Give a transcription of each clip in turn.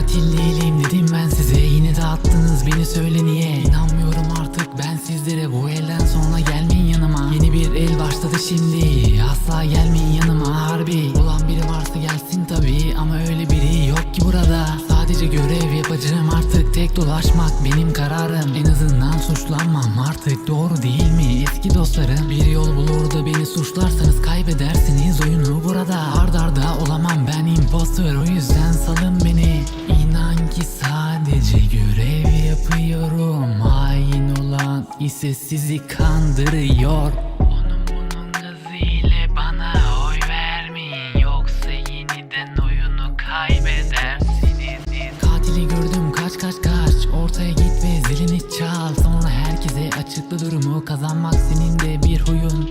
katil değilim dedim ben size. Yine de attınız beni söyle niye? İnanmıyorum artık ben sizlere. Bu elden sonra gelmeyin yanıma. Yeni bir el başladı şimdi. Asla gelmeyin yanıma harbi. Olan biri varsa gelsin tabi Ama öyle biri yok ki burada. Sadece görev yapacağım artık. Tek dolaşmak benim kararım. En azından suçlanmam artık. Doğru değil mi? Eski dostlarım Bir yol bulur da beni suçlarsanız Kaybedersiniz. Oyunu burada Ard arda olamam. Ben impostor O yüzden salın beni İnan ki sadece görev yapıyorum. Hain olan ise sizi kandırıyor. Onun bunun gazıyla bana oy vermeyin. Yoksa yeniden oyunu kaybedersiniz. Katili gördüm kaç kaç kaç. Ortaya git ve zilini çal. Sonra herkese açıkla durumu. Kazanmak senin de bir huyun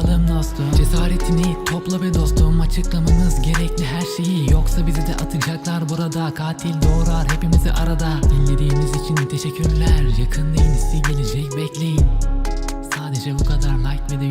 Yapalım dostum. Cesaretini topla be dostum. Açıklamamız gerekli her şeyi. Yoksa bizi de atacaklar burada. Katil doğrar hepimizi arada. Dinlediğiniz için teşekkürler. Yakında yenisi gelecek. Bekleyin. Sadece bu kadar. Like ve de